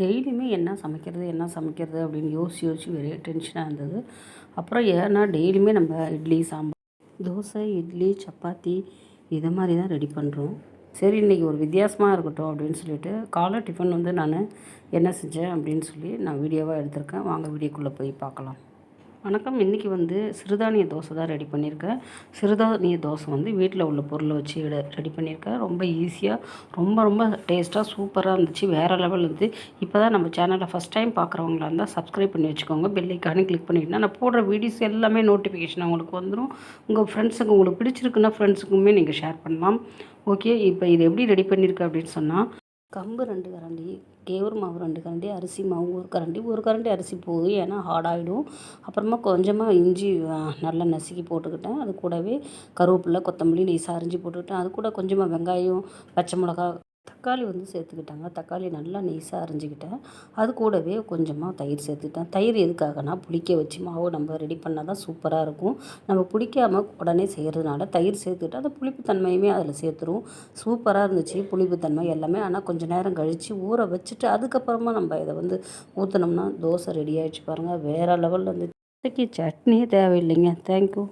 டெய்லியுமே என்ன சமைக்கிறது என்ன சமைக்கிறது அப்படின்னு யோசிச்சு யோசிச்சு ஒரே டென்ஷனாக இருந்தது. அப்புறம் ஏன்னா டெய்லியுமே நம்ம இட்லி சாம்பார் தோசை இட்லி சப்பாத்தி இதை மாதிரி தான் ரெடி பண்ணுறோம். சரி இன்றைக்கி ஒரு வித்தியாசமாக இருக்கட்டும் அப்படின்னு சொல்லிட்டு காலை டிஃபன் வந்து நான் என்ன செஞ்சேன் அப்படின்னு சொல்லி நான் வீடியோவாக எடுத்திருக்கேன். வாங்க வீடியோக்குள்ளே போய் பார்க்கலாம். வணக்கம். இன்றைக்கி வந்து சிறுதானிய தோசை தான் ரெடி பண்ணியிருக்கேன் சிறுதானிய தோசை வந்து வீட்டில் உள்ள பொருளை வச்சு ரெடி பண்ணியிருக்கேன் ரொம்ப ஈஸியாக ரொம்ப ரொம்ப டேஸ்ட்டாக சூப்பராக இருந்துச்சு. வேறு லெவல் இருந்து இப்போ தான் நம்ம சேனலை ஃபஸ்ட் டைம் பார்க்குறவங்களா இருந்தால் சப்ஸ்கிரைப் பண்ணி வச்சுக்கோங்க. பெல்லைக்கானு கிளிக் பண்ணிவிட்டு நான் போடுற வீடியோஸ் எல்லாமே நோட்டிஃபிகேஷன் உங்களுக்கு வந்துடும் உங்கள் ஃப்ரெண்ட்ஸுக்கு உங்களுக்கு பிடிச்சிருக்குன்னா ஃப்ரெண்ட்ஸுக்குமே நீங்கள் ஷேர் பண்ணலாம். ஓகே இப்போ இது எப்படி ரெடி பண்ணியிருக்கேன் அப்படின்னு சொன்னால் கம்பு ரெண்டு கரண்டி கேவுரு மாவு ரெண்டு கரண்டி அரிசி மாவு ஒரு கரண்டி. ஒரு கரண்டி அரிசி போதும் ஏன்னா ஹார்டாகிடும் அப்புறமா கொஞ்சமாக இஞ்சி நல்லா நசுக்கி போட்டுக்கிட்டேன். அது கூடவே கருவேப்பிலை கொத்தமல்லி நெய்ஸாக அரிஞ்சு போட்டுக்கிட்டேன். அது கூட கொஞ்சமாக வெங்காயம் பச்சை மிளகா தக்காளி வந்து சேர்த்துக்கிட்டாங்க. தக்காளி நல்லா நைஸாக அரிஞ்சிக்கிட்டேன். அது கூடவே கொஞ்சமாக தயிர் சேர்த்துக்கிட்டேன். தயிர் எதுக்காகனா புளிக்க வச்சு மாவு நம்ம ரெடி பண்ணால் தான் சூப்பராக இருக்கும். நம்ம புளிக்காமல் உடனே செய்கிறதுனால தயிர் சேர்த்துக்கிட்டு அந்த புளிப்புத்தன்மையுமே அதில் சேர்த்துரும். சூப்பராக இருந்துச்சு புளிப்புத்தன்மை எல்லாமே. ஆனால் கொஞ்சம் நேரம் கழித்து ஊற வச்சுட்டு அதுக்கப்புறமா நம்ம இதை வந்து ஊற்றினோம்னா தோசை ரெடி ஆகிடுச்சு பாருங்கள் வேறு லெவலில் வந்து சட்னியே தேவையில்லைங்க. தேங்க்யூ